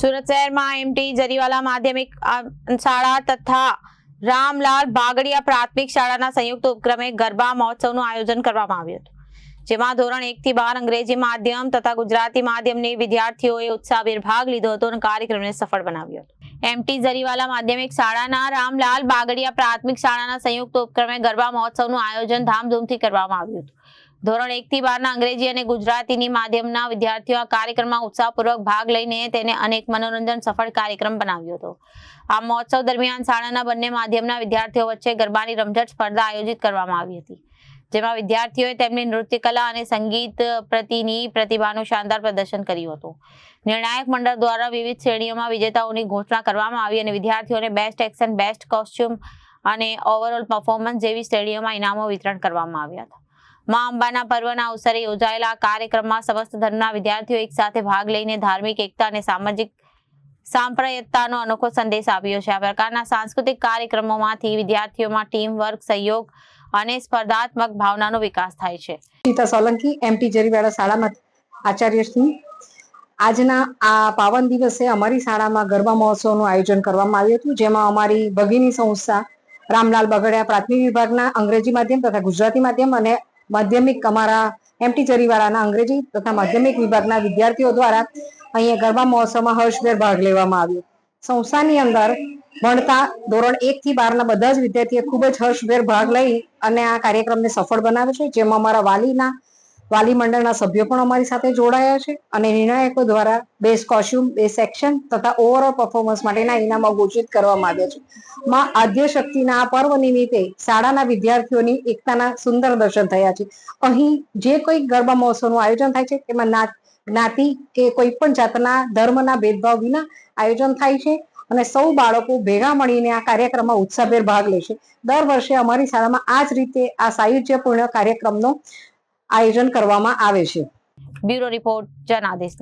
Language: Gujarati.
સુરત શહેરમાં એમટી જરીવાલા માધ્યમિક શાળા તથા રામલાલ બાગડિયા પ્રાથમિક શાળાના સંયુક્ત ઉપક્રમે ગરબા મહોત્સવનું આયોજન કરવામાં આવ્યું હતું. જેમાં ધોરણ એક થી બાર અંગ્રેજી માધ્યમ તથા ગુજરાતી માધ્યમની વિદ્યાર્થીઓએ ઉત્સાહભેર ભાગ લીધો હતો અને કાર્યક્રમને સફળ બનાવ્યો હતો. એમટી જરીવાલા માધ્યમિક શાળાના રામલાલ બાગડિયા પ્રાથમિક શાળાના સંયુક્ત ઉપક્રમે ગરબા મહોત્સવનું આયોજન ધામધૂમથી કરવામાં આવ્યું હતું. ધોરણ એક થી બારના અંગ્રેજી અને ગુજરાતીની માધ્યમના વિદ્યાર્થીઓ આ કાર્યક્રમમાં ઉત્સાહપૂર્વક ભાગ લઈને તેને અનેક મનોરંજન સફળ કાર્યક્રમ બનાવ્યો હતો. આ મહોત્સવ દરમિયાન શાળાના બંને માધ્યમના વિદ્યાર્થીઓ વચ્ચે ગરબાની રમઝટ સ્પર્ધા આયોજિત કરવામાં આવી હતી. જેમાં વિદ્યાર્થીઓએ તેમની નૃત્યકલા અને સંગીત પ્રતિની પ્રતિભાનું શાનદાર પ્રદર્શન કર્યું હતું. નિર્ણાયક મંડળ દ્વારા વિવિધ શ્રેણીઓમાં વિજેતાઓની ઘોષણા કરવામાં આવી અને વિદ્યાર્થીઓને બેસ્ટ એક્શન, બેસ્ટ કોસ્ચ્યુમ અને ઓવરઓલ પરફોર્મન્સ જેવી શ્રેણીઓમાં ઇનામો વિતરણ કરવામાં આવ્યા હતા. મા અંબાના પર્વના અવસરે યોજાયેલા કાર્યક્રમમાં સમસ્ત ધર્મના વિદ્યાર્થીઓ એક સાથે ભાગ લઈને ધાર્મિક એકતા અને સામાજિક સાંપ્રદાયિકતાનો અનોખો સંદેશ આપ્યો છે. આ પ્રકારના સાંસ્કૃતિક કાર્યક્રમોમાંથી વિદ્યાર્થીઓમાં ટીમ વર્ક સહયોગ અને સ્પર્ધાત્મક ભાવનાનો વિકાસ થાય છે. સીતા સોલંકી એમપી જરીવાડા શાળામાં આચાર્ય શ્રી. આજના આ પાવન દિવસે અમારી શાળામાં ગરબા મહોત્સવનું આયોજન કરવામાં આવ્યું હતું, જેમાં અમારી ભગીની સંસ્થા રામલાલ બગડિયા પ્રાથમિક વિભાગના અંગ્રેજી માધ્યમ તથા ગુજરાતી માધ્યમ અને માધ્યમિક અમારા એમટી ચરીવાળાના અંગ્રેજી તથા માધ્યમિક વિભાગના વિદ્યાર્થીઓ દ્વારા અહીંયા ગરબા મહોત્સવમાં હર્ષભેર ભાગ લેવામાં આવ્યો. સંસ્થાની અંદર ભણતા ધોરણ એક થી બારના બધા જ વિદ્યાર્થીઓ ખૂબ જ હર્ષભેર ભાગ લઈ અને આ કાર્યક્રમને સફળ બનાવે છે. જેમાં અમારા વાલીના વાલી મંડળના સભ્યો પણ અમારી સાથે જોડાયા છે અને નિર્ણાયકો દ્વારા બેસ્ટ કોસ્ટ્યુમ બેસ્ટ સેક્શન તથા ઓવરઓલ પરફોર્મન્સ માટેના ઇનામો ઘોષિત કરવામાં આવ્યા છે. માં આદ્ય શક્તિના આ પર્વ નિમિત્તે શાળાના વિદ્યાર્થીઓની એકતાના સુંદર દર્શન થયા છે. અહીં જે કોઈ ગરબા મહોત્સવનું આયોજન થાય છે તેમાં નાત જ્ઞાતિ કે કોઈ પણ જાતના ધર્મના ભેદભાવ વિના આયોજન થાય છે અને સૌ બાળકો ભેગા મળીને આ કાર્યક્રમમાં ઉત્સાહભેર ભાગ લે છે. દર વર્ષે અમારી શાળામાં આ જ રીતે આ સાયુજ્યપૂર્ણ કાર્યક્રમનો આયોજન કરવામાં આવે છે. Bureau report Janadesh.